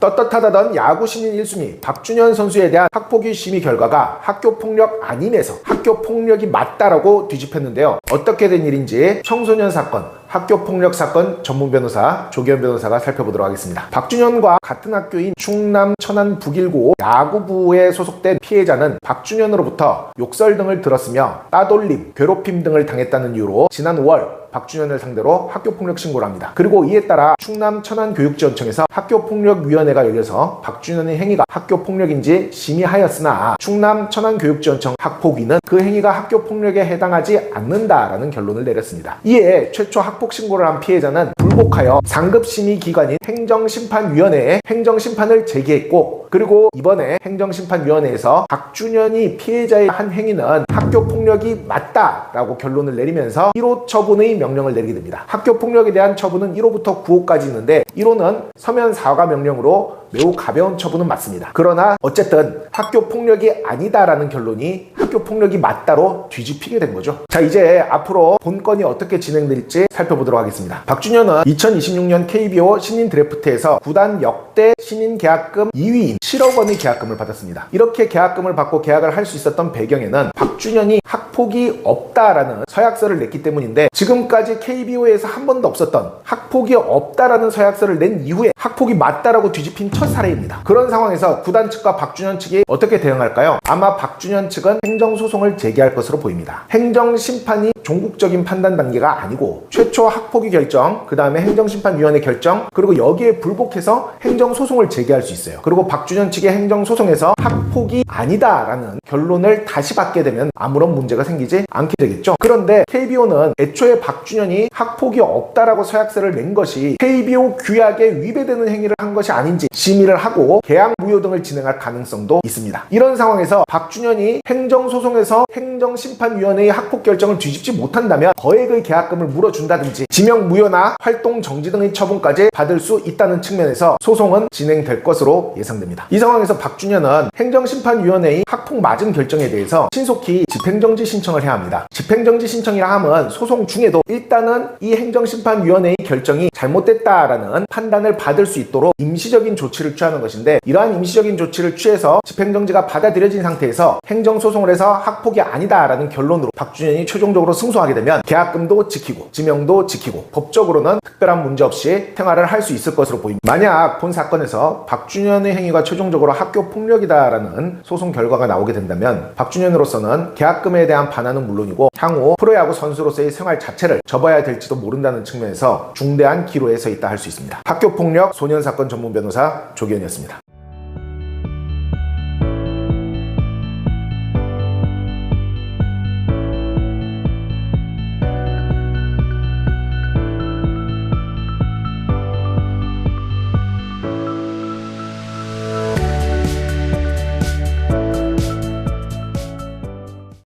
떳떳하다던 야구 신인 1순위 박준현 선수에 대한 학폭위 심의 결과가 학교 폭력 아님에서 학교 폭력이 맞다라고 뒤집혔는데요. 어떻게 된 일인지 청소년 사건, 학교 폭력 사건 전문 변호사 조기현 변호사가 살펴보도록 하겠습니다. 박준현과 같은 학교인 충남 천안 북일고 야구부에 소속된 피해자는 박준현으로부터 욕설 등을 들었으며 따돌림, 괴롭힘 등을 당했다는 이유로 지난 5월 박준현을 상대로 학교폭력 신고를 합니다. 그리고 이에 따라 충남 천안교육지원청에서 학교폭력위원회가 열려서 박준현의 행위가 학교폭력인지 심의하였으나 충남 천안교육지원청 학폭위는 그 행위가 학교폭력에 해당하지 않는다 라는 결론을 내렸습니다. 이에 최초 학폭 신고를 한 피해자는 불복하여 상급심의 기관인 행정심판위원회에 행정심판을 제기했고 그리고 이번에 행정심판위원회에서 박준현이 피해자의 한 행위는 학교 폭력이 맞다라고 결론을 내리면서 1호 처분의 명령을 내리게 됩니다. 학교 폭력에 대한 처분은 1호부터 9호까지 있는데 1호는 서면 사과 명령으로 매우 가벼운 처분은 맞습니다. 그러나 어쨌든 학교 폭력이 아니다라는 결론이 학교 폭력이 맞다로 뒤집히게 된 거죠. 자, 이제 앞으로 본건이 어떻게 진행될지 살펴보도록 하겠습니다. 박준현은 2026년 KBO 신인 드래프트에서 구단 역대 신인 계약금 2위인 7억 원의 계약금을 받았습니다. 이렇게 계약금을 받고 계약을 할 수 있었던 배경에는 박준현이 학폭이 없다라는 서약서를 냈기 때문인데 지금까지 KBO에서 한 번도 없었던 학폭이 없다라는 서약서를 낸 이후에 학폭이 맞다라고 뒤집힌 첫 사례입니다. 그런 상황에서 구단 측과 박준현 측이 어떻게 대응할까요? 아마 박준현 측은 행정소송을 제기할 것으로 보입니다. 행정심판이 종국적인 판단 단계가 아니고 최초 학폭위 결정, 그 다음에 행정심판위원회 결정, 그리고 여기에 불복해서 행정소송을 제기할 수 있어요. 그리고 박준현 측의 행정소송에서 학폭이 아니다라는 결론을 다시 받게 되면 아무런 문제가 생기지 않게 되겠죠. 그런데 KBO는 애초에 박준현이 학폭이 없다라고 서약서를 낸 것이 KBO 규약에 위배되는 행위를 한 것이 아닌지 심의를 하고 계약 무효 등을 진행할 가능성도 있습니다. 이런 상황에서 박준현이 행정소송에서 행정심판위원회의 학폭 결정을 뒤집지 못한다면 거액의 계약금을 물어준다든지 지명 무효나 활동 정지 등의 처분까지 받을 수 있다는 측면에서 소송은 진행될 것으로 예상됩니다. 이 상황에서 박준현은 행정심판위원회의 학폭 맞은 결정에 대해서 신속히 집행정지 신청을 해야 합니다. 집행정지 신청이라 함은 소송 중에도 일단은 이 행정심판위원회의 결정이 잘못됐다라는 판단을 받을 수 있도록 임시적인 조치를 취하는 것인데 이러한 임시적인 조치를 취해서 집행정지가 받아들여진 상태에서 행정소송을 해서 학폭이 아니다라는 결론으로 박준현이 최종적으로 승소하게 되면 계약금도 지키고 지명도 지키고 법적으로는 특별한 문제 없이 생활을 할 수 있을 것으로 보입니다. 만약 본 사건에서 박준현의 행위가 최종적으로 학교 폭력이다라는 소송 결과가 나오게 된다면 박준현으로서는 계약금에 대한 반환은 물론이고 향후 프로야구 선수로서의 생활 자체를 접어야 될지도 모른다는 측면에서 중대한 기로에 서 있다 할 수 있습니다. 학교 폭력 소년 사건 전문 변호사 조기현이었습니다.